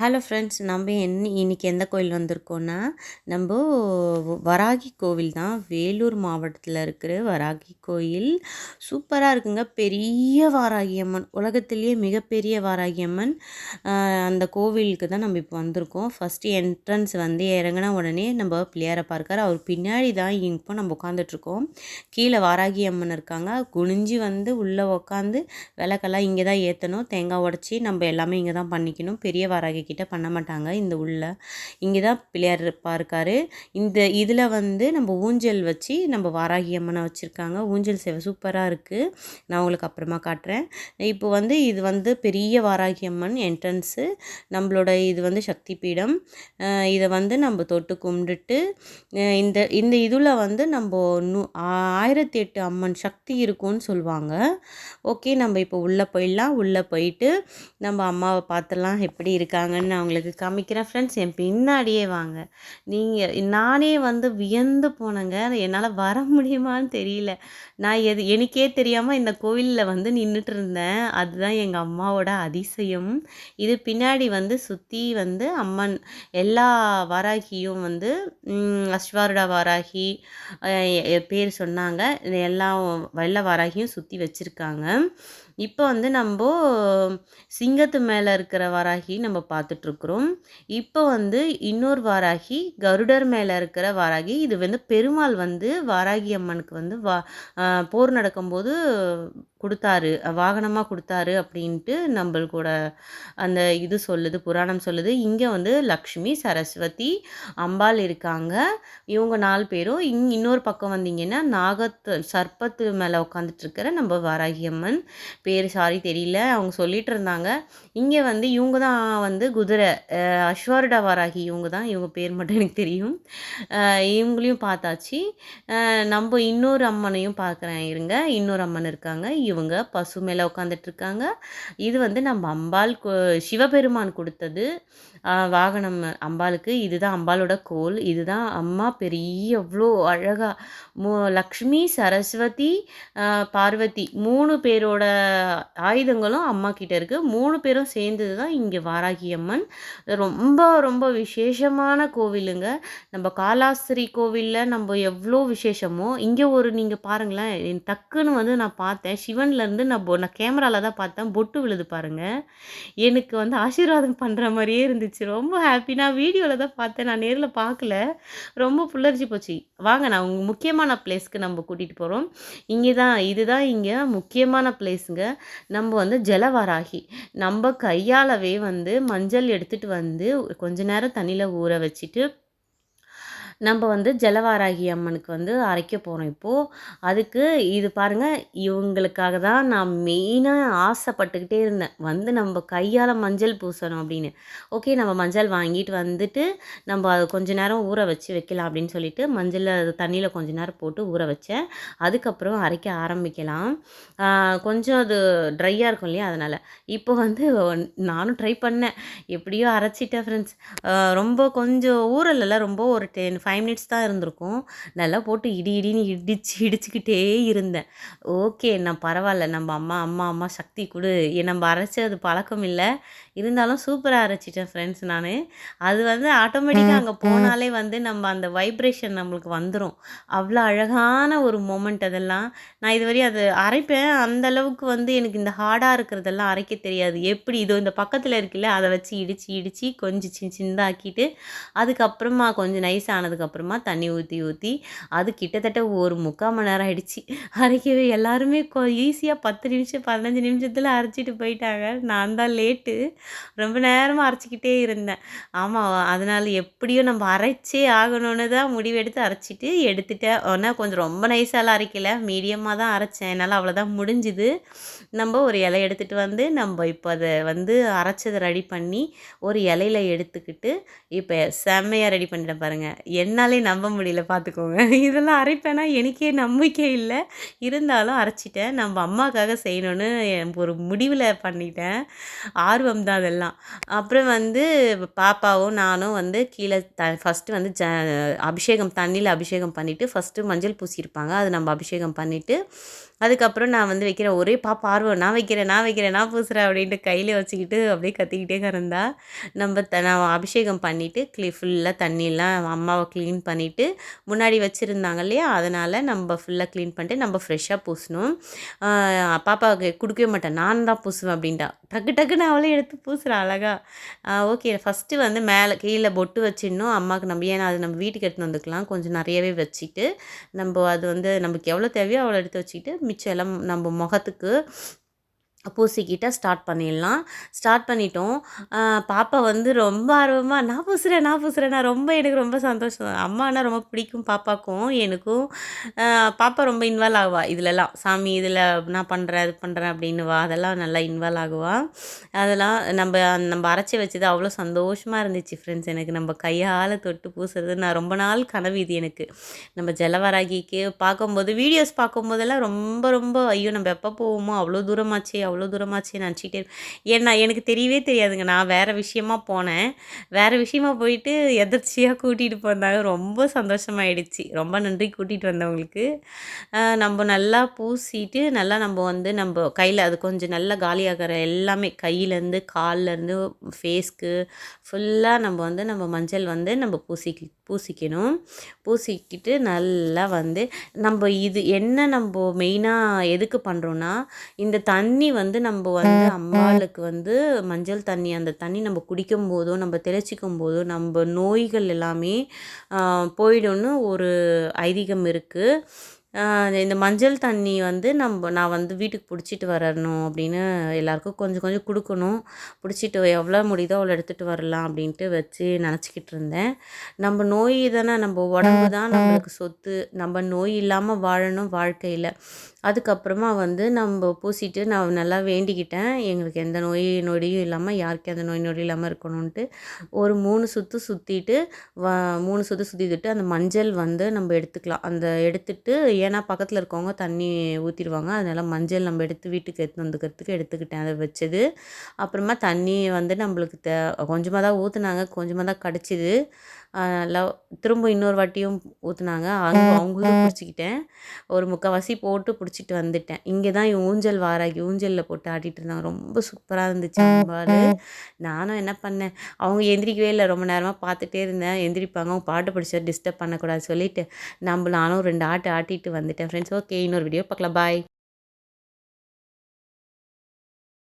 Hello friends நம்ம என்ன இன்னைக்கு எந்த கோயில் வந்திருக்கோன்னா நம்ம வராகி கோவில் தான். வேலூர் மாவட்டத்தில் இருக்கிற வராகி கோயில். சூப்பராக இருக்குங்க. பெரிய வாராகி அம்மன். உலகத்திலேயே மிகப்பெரிய வாராகி அம்மன். அந்த கோவிலுக்கு தான் நம்ம இப்போ வந்திருக்கோம். ஃபஸ்ட்டு என்ட்ரன்ஸ் வந்து இறங்கின உடனே நம்ம பிள்ளையாரை பார்க்கார். அவர் பின்னாடி தான் இப்போ நம்ம உட்காந்துட்ருக்கோம் கீழே வாராகி அம்மன் இருக்காங்க. குனிஞ்சு வந்து உள்ளே உட்காந்து விளக்கெல்லாம் இங்கே தான் ஏற்றணும் தேங்காய் உடச்சி நம்ம எல்லாமே இங்கே தான் பண்ணிக்கணும். பெரிய வாராகி கிட்டே பண்ண மாட்டாங்க. இந்த உள்ள. இங்கே தான் பிள்ளையார் இருப்பா இந்த இதில் வந்து நம்ம ஊஞ்சல் வச்சு நம்ம வாராகி அம்மனை வச்சுருக்காங்க. ஊஞ்சல் சேவை சூப்பராக இருக்குது நான் உங்களுக்கு அப்புறமா காட்டுறேன். இப்போ வந்து இது வந்து பெரிய வாராகி அம்மன் என்ட்ரன்ஸு நம்மளோட இது வந்து சக்தி பீடம். இதை வந்து நம்ம தொட்டு கும்பிட்டுட்டு இந்த இந்த இதில் வந்து நம்ம நூ ஆயிரத்தி எட்டு அம்மன் சக்தி இருக்கும்னு சொல்லுவாங்க. ஓகே நம்ம இப்போ உள்ளே போயிடலாம். உள்ளே போயிட்டு நம்ம அம்மாவை பார்த்துலாம் எப்படி இருக்காங்க இருக்காங்கன்னு நான் உங்களுக்கு காமிக்கிறேன். ஃப்ரெண்ட்ஸ் என் பின்னாடியே வாங்க. நீங்கள் நானே வந்து வியந்து போனேங்க. என்னால் வர முடியுமான்னு தெரியல. நான் எது எனக்கே தெரியாமல் இந்த கோவிலில் வந்து நின்றுட்டு இருந்தேன் அதுதான் எங்கள் அம்மாவோட அதிசயம். இது பின்னாடி வந்து சுற்றி வந்து அம்மன் எல்லா வாராகியும் வந்து ம், அஸ்வாருடா வாராகி பேர் சொன்னாங்க. எல்லா வெள்ள வாராகியும் சுற்றி வச்சுருக்காங்க. இப்போ வந்து நம்ம சிங்கத்து மேலே இருக்கிற வாராகி நம்ம பார்த்துட்ருக்குறோம் இப்போ வந்து இன்னொரு வாராகி கருடர் மேலே இருக்கிற வாராகி இது வந்து பெருமாள் வந்து வாராகி அம்மனுக்கு வந்து வா போர் நடக்கும்போது கொடுத்தாரு வாகனமாக கொடுத்தாரு அப்படின்ட்டு நம்மளுக்கூட அந்த இது சொல்லுது புராணம் சொல்லுது. இங்கே வந்து லக்ஷ்மி சரஸ்வதி அம்பாள் இருக்காங்க. இவங்க நாலு பேரும் இங் இன்னொரு பக்கம் வந்தீங்கன்னா நாகத்து சர்ப்பத்து மேலே உட்காந்துட்டுருக்கிற நம்ம வாராகி அம்மன் பேர் சாரி தெரியல அவங்க சொல்லிட்டு இருந்தாங்க இங்கே வந்து இவங்க தான் வந்து குதிரை அஹ் வராகி வாராகி இவங்க தான். இவங்க பேர் மட்டும் எனக்கு தெரியும். இவங்களையும் பார்த்தாச்சு. நம்ம இன்னொரு அம்மனையும் பார்க்குறேன் இருங்க. இன்னொரு அம்மன் இருக்காங்க. இவங்க பசு மேலே உட்காந்துட்ருக்காங்க இது வந்து நம்ம அம்பாள் சிவபெருமான் கொடுத்தது. வாகனம் அம்பாளுக்கு. இதுதான் அம்பாளோட கோல். இதுதான் அம்மா பெரிய எவ்வளோ அழகா. மூ லக்ஷ்மி சரஸ்வதி பார்வதி மூணு பேரோட ஆயுதங்களும் அம்மா கிட்ட இருக்கு. மூணு பேரும் சேர்ந்தது தான் இங்கே வாராகி அம்மன் ரொம்ப ரொம்ப விசேஷமான கோவிலுங்க. நம்ம காலாஸ்திரி கோவிலில் நம்ம எவ்வளோ விசேஷமோ. இங்கே ஒரு நீங்கள் பாருங்களேன் டக்குன்னு வந்து நான் பார்த்தேன். சிவ சிவன்லேருந்து நான் பொ- நான் கேமராவில் தான் பார்த்தேன். பொட்டு விழுது பாருங்கள் எனக்கு வந்து ஆசீர்வாதம் பண்ணுற மாதிரியே இருந்துச்சு. ரொம்ப ஹாப்பி நான் வீடியோவில் தான் பார்த்தேன். நான் நேரில் பார்க்கல. ரொம்ப புல்லரிச்சு போச்சு. வாங்க நான் உங்கள் முக்கியமான பிளேஸ்க்கு நம்ம கூட்டிகிட்டு போகிறோம் இங்கே தான் இதுதான் இங்கே முக்கியமான பிளேஸுங்க நம்ம வந்து ஜலவராகி. நம்ம கையாலவே வந்து மஞ்சள் எடுத்துகிட்டு வந்து கொஞ்ச நேரம் தண்ணியில் ஊற வச்சுட்டு நம்ம வந்து ஜலவாராகி அம்மனுக்கு வந்து அரைக்க போகிறோம் இப்போது அதுக்கு இது பாருங்கள் இவங்களுக்காக தான் நான் மெயினாக ஆசைப்பட்டுக்கிட்டே இருந்தேன். வந்து நம்ம கையால் மஞ்சள் பூசணும் அப்படின்னு. ஓகே நம்ம மஞ்சள் வாங்கிட்டு வந்துட்டு நம்ம அது கொஞ்ச நேரம் ஊற வச்சு வைக்கலாம் அப்படின்னு சொல்லிட்டு மஞ்சளை அது தண்ணியில் கொஞ்ச நேரம் போட்டு ஊற வச்சேன். அதுக்கப்புறம் அரைக்க ஆரம்பிக்கலாம். கொஞ்சம் அது ட்ரையாக இருக்கும் இல்லையா? அதனால். இப்போ வந்து நானும் ட்ரை பண்ணேன். எப்படியோ அரைச்சிட்டேன் ஃப்ரெண்ட்ஸ் ரொம்ப கொஞ்சம் ஊரலெல்லாம் ரொம்ப ஒரு டென் ஃபைவ் மினிட்ஸ் தான் இருந்திருக்கும். நல்லா போட்டு இடி இடின்னு இடிச்சு இடிச்சுக்கிட்டே இருந்தேன். ஓகே நான் பரவாயில்ல. நம்ம அம்மா அம்மா அம்மா சக்தி கொடு. ஏ, நம்ம அரைச்சி அது பழக்கம் இல்லை. இருந்தாலும் சூப்பராக அரைச்சிட்டேன் ஃப்ரெண்ட்ஸ் நான். அது வந்து ஆட்டோமேட்டிக்காக அங்கே போனாலே வந்து நம்ம அந்த வைப்ரேஷன் நம்மளுக்கு வந்துடும் அவ்வளோ அழகான ஒரு மூமெண்ட் அதெல்லாம். நான் இதுவரை அது அரைப்பேன். அந்த அளவுக்கு வந்து எனக்கு இந்த ஹார்டாக இருக்கிறதெல்லாம் அரைக்க தெரியாது. எப்படி? இதோ இந்த பக்கத்தில் இருக்குல்ல அதை வச்சு இடித்து இடித்து கொஞ்சம் சின்ன சின்னதாக்கிட்டு அதுக்கப்புறமா கொஞ்சம் நைஸ் அதுக்கப்புறமா தண்ணி ஊற்றி ஊற்றி அது கிட்டத்தட்ட ஒரு முக்கால் மணி நேரம் ஆகிடுச்சு அரைக்கவே எல்லாருமே கொ ஈஸியாக பத்து நிமிஷம் பதினஞ்சு நிமிஷத்தில் அரைச்சிட்டு போயிட்டாங்க. நான் தான் லேட்டு. ரொம்ப நேரமாக அரைச்சிக்கிட்டே இருந்தேன். ஆமாம் அதனால் எப்படியும் நம்ம அரைச்சே ஆகணும்னு தான் முடிவெடுத்து அரைச்சிட்டு எடுத்துட்டேன். ஆனால் கொஞ்சம் ரொம்ப நைஸாலாம் அரைக்கல. மீடியமாக தான் அரைச்சேன். என்னால் அவ்வளோதான் முடிஞ்சுது. நம்ம ஒரு இலை எடுத்துகிட்டு வந்து நம்ம இப்போ அதை வந்து அரைச்சதை ரெடி பண்ணி ஒரு இலையில எடுத்துக்கிட்டு இப்போ செம்மையாக ரெடி பண்ணிட்டேன் பாருங்கள் என்னாலே நம்ப முடியல பார்த்துக்கோங்க இதெல்லாம் அரைப்பேனா எனக்கே நம்பிக்கை இல்லை. இருந்தாலும் அரைச்சிட்டேன். நம்ம அம்மாக்காக செய்யணும்னு ஒரு முடிவில் பண்ணிட்டேன். ஆர்வம் தான் அதெல்லாம். அப்புறம் வந்து பாப்பாவும் நானும் வந்து கீழே த ஃபஸ்ட்டு வந்து ஜ அபிஷேகம் தண்ணியில் அபிஷேகம் பண்ணிவிட்டு ஃபஸ்ட்டு மஞ்சள் பூசியிருப்பாங்க. அது நம்ம அபிஷேகம் பண்ணிவிட்டு அதுக்கப்புறம் நான் வந்து வைக்கிறேன் ஒரே பாப்பா ஆர்வம் நான் வைக்கிறேன் நான் வைக்கிறேன் நான் பூசுகிறேன் அப்படின்ட்டு கையில் வச்சுக்கிட்டு அப்படியே கத்திக்கிட்டே கறந்தா நம்ம த நான் அபிஷேகம் பண்ணிவிட்டு க்ளீ ஃபுல்லாக தண்ணியெல்லாம் அம்மாவை க்ளீன் பண்ணிவிட்டு முன்னாடி வச்சுருந்தாங்க இல்லையா? அதனால் நம்ம ஃபுல்லாக க்ளீன் பண்ணிட்டு நம்ம ஃப்ரெஷ்ஷாக பூசணும். பாப்பாவுக்கு கொடுக்கவே மாட்டேன் நான் தான் பூசுவேன் அப்படின்ட்டா. டக்கு டக்குன்னு அவளே எடுத்து பூசுகிறேன் அழகா. ஓகே ஃபஸ்ட்டு வந்து மேலே கீழே பொட்டு வச்சிடணும் அம்மாவுக்கு நம்ம ஏன்னா அது நம்ம வீட்டுக்கு எடுத்துன்னு வந்துக்கலாம் கொஞ்சம் நிறையவே வச்சுட்டு நம்ம அது வந்து நமக்கு எவ்வளோ தேவையோ அவ்வளோ எடுத்து வச்சுக்கிட்டு மிச்சம் எல்லாம் நம்ம முகத்துக்கு பூசிக்கிட்ட ஸ்டார்ட் பண்ணிடலாம். ஸ்டார்ட் பண்ணிட்டோம். பாப்பா வந்து ரொம்ப ஆர்வமாக நான் பூசுகிறேன் நான் பூசுகிறேன் நான் ரொம்ப எனக்கு ரொம்ப சந்தோஷம். அம்மானா ரொம்ப பிடிக்கும் பாப்பாக்கும் எனக்கும். பாப்பா ரொம்ப இன்வால்வ் ஆகுவா. இதுலலாம் சாமி இதில் நான் பண்ணுறேன் இது பண்ணுறேன் அப்படின்னுவா அதெல்லாம் நல்லா இன்வால்வ் ஆகுவா. அதெல்லாம் நம்ம நம்ம அரைச்சி வச்சது அவ்வளோ சந்தோஷமாக இருந்துச்சு ஃப்ரெண்ட்ஸ் எனக்கு நம்ம கையால் தொட்டு பூசுறது நான் ரொம்ப நாள் கனவு இது எனக்கு. நம்ம ஜலவராகிக்கு பார்க்கும்போது வீடியோஸ் பார்க்கும்போதெல்லாம் ரொம்ப ரொம்ப ஐயோ நம்ம எப்போ போவோமோ அவ்வளோ தூரமாச்சே அவ்வளோ தூரமாச்சே நினச்சிக்கிட்டே ஏன்னா எனக்கு தெரியவே தெரியாதுங்க. நான் வேறு விஷயமா போனேன். வேறு விஷயமா போயிட்டு எதர்ச்சியாக கூட்டிகிட்டு போனாங்க ரொம்ப சந்தோஷமாயிடுச்சு. ரொம்ப நன்றி கூட்டிகிட்டு வந்தவங்களுக்கு. நம்ம நல்லா பூசிட்டு நல்லா நம்ம வந்து நம்ம கையில் அது கொஞ்சம் நல்லா காலியாகிற எல்லாமே கையிலேருந்து கால்லேருந்து ஃபேஸ்க்கு ஃபுல்லாக நம்ம வந்து நம்ம மஞ்சள் வந்து நம்ம பூசிக்கி பூசிக்கணும். பூசிக்கிட்டு நல்லா வந்து நம்ம இது என்ன நம்ம மெயினாக எதுக்கு பண்ணுறோன்னா இந்த தண்ணி வந்து நம்ம வந்து அம்பாளுக்கு வந்து மஞ்சள் தண்ணி அந்த தண்ணி நம்ம குடிக்கும் போதோ நம்ம தெளிச்சிக்கும் போதோ நம்ம நோய்கள் எல்லாமே ஆஹ், போயிடும்னு ஒரு ஐதீகம் இருக்குது இந்த மஞ்சள் தண்ணி வந்து நம்ம நான் வந்து வீட்டுக்கு பிடிச்சிட்டு வரணும் அப்படின்னு எல்லாருக்கும் கொஞ்சம் கொஞ்சம் கொடுக்கணும். பிடிச்சிட்டு எவ்வளோ முடியுதோ அவ்வளோ எடுத்துகிட்டு வரலாம் அப்படின்ட்டு வச்சு நினச்சிக்கிட்டு இருந்தேன். நம்ம நோய் தானே நம்ம உடம்பு தான் நம்மளுக்கு சொத்து. நம்ம நோய் இல்லாமல் வாழணும் வாழ்க்கையில். அதுக்கப்புறமா வந்து நம்ம பூசிட்டு நான் நல்லா வேண்டிக்கிட்டேன். எங்களுக்கு எந்த நோய் நொடியும் இல்லாமல் யாருக்கும் எந்த நோய் நொடியும் இல்லாமல் இருக்கணும்ன்ட்டு ஒரு மூணு சுற்று சுற்றிட்டு வ மூணு சுற்று சுற்றிட்டு அந்த மஞ்சள் வந்து நம்ம எடுத்துக்கலாம். அந்த எடுத்துட்டு ஏன்னா பக்கத்தில் இருக்கவங்க தண்ணி ஊற்றிடுவாங்க அதனால் மஞ்சள் நம்ம எடுத்து வீட்டுக்கு எடுத்து வந்துக்கிறதுக்கு எடுத்துக்கிட்டேன். அதை வச்சது. அப்புறமா தண்ணி வந்து நம்மளுக்கு தே கொஞ்சமாக தான் ஊற்றுனாங்க கொஞ்சமாக தான் கிடச்சிது. நல்லா திரும்ப இன்னொரு வாட்டியும் ஊற்றுனாங்க அவங்க அவங்களும் பிடிச்சிக்கிட்டேன். ஒரு முக்கால்வாசி போட்டு பிடிச்சிட்டு வந்துட்டேன். இங்கே தான் ஊஞ்சல் வாராகி ஊஞ்சலில் போட்டு ஆடிட்டு இருந்தாங்க. ரொம்ப சூப்பராக இருந்துச்சு அம்பாள் நானும் என்ன பண்ணேன் அவங்க எந்திரிக்கவே இல்லை. ரொம்ப நேரமாக பார்த்துட்டே இருந்தேன். எந்திரிப்பாங்க. அவங்க பாட்டு படிச்சா டிஸ்டர்ப் பண்ணக்கூடாது சொல்லிட்டு நம்ம நானும் ரெண்டு ஆட்டு ஆட்டிட்டு வந்துட்டேன். ஃப்ரெண்ட்ஸ் ஓகே இன்னொரு வீடியோ பார்க்கலாம். பாய்